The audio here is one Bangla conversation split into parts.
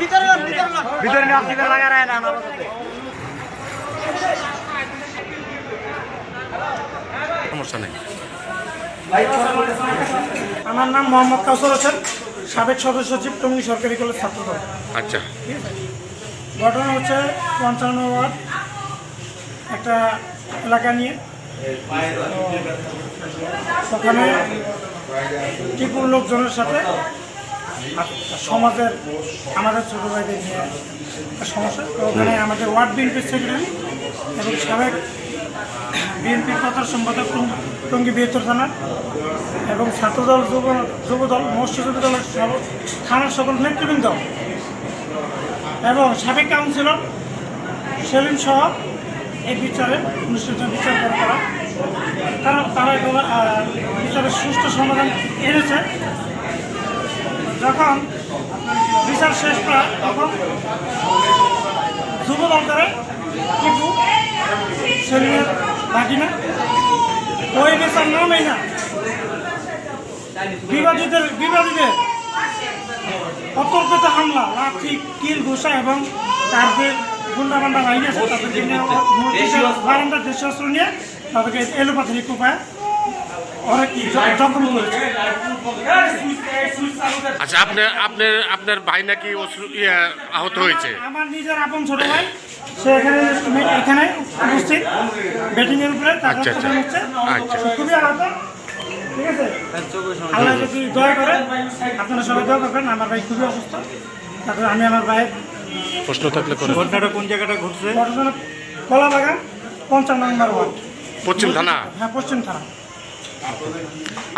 ভিতরে না ভিতরে লাগা রায় না সমস্যা নেই আমার নাম মোহাম্মদ কাউসর হোসেন সাবেক সদস্য সচিব টঙ্গী সরকারি কলেজ ছাত্রদল। আচ্ছা। ঘটনা হচ্ছে পঞ্চান্ন ওয়ার্ড একটা এলাকা নিয়ে। তো ওখানে টিপুর লোকজনের সাথে সমাজের, আমাদের ছোটো ভাইদের নিয়ে সমস্যা। তো ওখানে আমাদের ওয়ার্ড বিএনপির সেক্রেটারি এবং সাবেক বিএনপির প্রচার সম্পাদক টঙ্গী- বৃহত্তর থানা এবং ছাত্রদল, যুব যুবদল মৎস্যজীবী দলের থানার সকল নেতৃবৃন্দ এবং সাবেক কাউন্সিলর সেলিম সহ এই বিচারে অনুষ্ঠিত বিচার করে তারা তারা তারা বিচারের সুষ্ঠু সমাধান এনেছে। যখন বিচার শেষ করা তখন যুবদল করে কিন্তু সেলিমের ভাগিনা ওই বিচার নামেই না, বিবাদীদের বিবাদীদের অতর্কিত হামলা লাঠি কিল ঘুষা এবং তার আছে তাদেরকে নিয়ে বারান্দার দেশীয় অস্ত্র। নিয়ে তাদেরকে অনেক জ- আচ্ছা আপনার আপনার আপনার ভাই নাকি ইয়ে, আহত হয়েছে? আমার নিজের আপন ছোট ভাই সে এখানে এখানে উপস্থিত ব্যাটিং এর উপরে আচ্ছা, আচ্ছা। আচ্ছা। খুবই আহত ঠিক আছে? আল্লাহ যদি দয়া করে আপনারা সবাই দয়া করবেন আমার ভাই খুবই অসুস্থ। তারপরে আমি আমার ভাইয়ের প্রশ্ন থাকলে করে ঘটনাটা কোন জায়গাটা ঘটছে? ঘটনা কলা বাগান পঞ্চান্ন নম্বর ওয়ার্ড। পশ্চিম থানা? হ্যাঁ পশ্চিম থানা।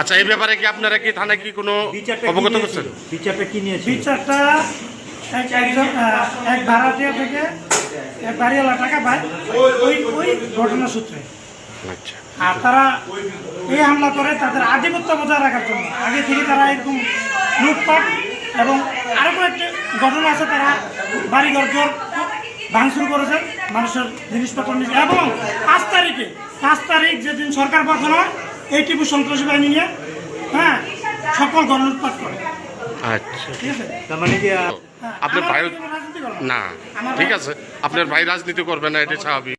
আচ্ছা এই ব্যাপারে কি আপনারা কি থানায় কি কোনো অবগত? করছেন? বিচারটা কি নিয়েছিল? বিচারটা এক একজন এক ভাড়াটিয়া থেকে এক বাড়িওয়ালা টাকা পায়। ওই ওই ঘটনা সূত্রে আচ্ছা। আর তারা এই হামলা করে তাদের আধিপত্য বজায় রাখার জন্য। আগে থেকে তারা এরকম লুটপাট এবং আরও কয়েকটি ঘটনা আছে তারা বাড়িঘর জোর ভাঙচুর করেছে মানুষের জিনিসপত্র নিয়ে। এবং পাঁচ তারিখে পাঁচ তারিখ যেদিন সরকার পতন হয় এই টিপু সন্ত্রাসী বাহিনী নিয়ে হ্যাঁ সকল ঘর লুটপাট করে। আচ্ছা। ঠিক আছে? তার মানে হ্যাঁ, আপনার ভাই। না ঠিক আছে। আপনার ভাই রাজনীতি করবে না এটা স্বাভাবিক।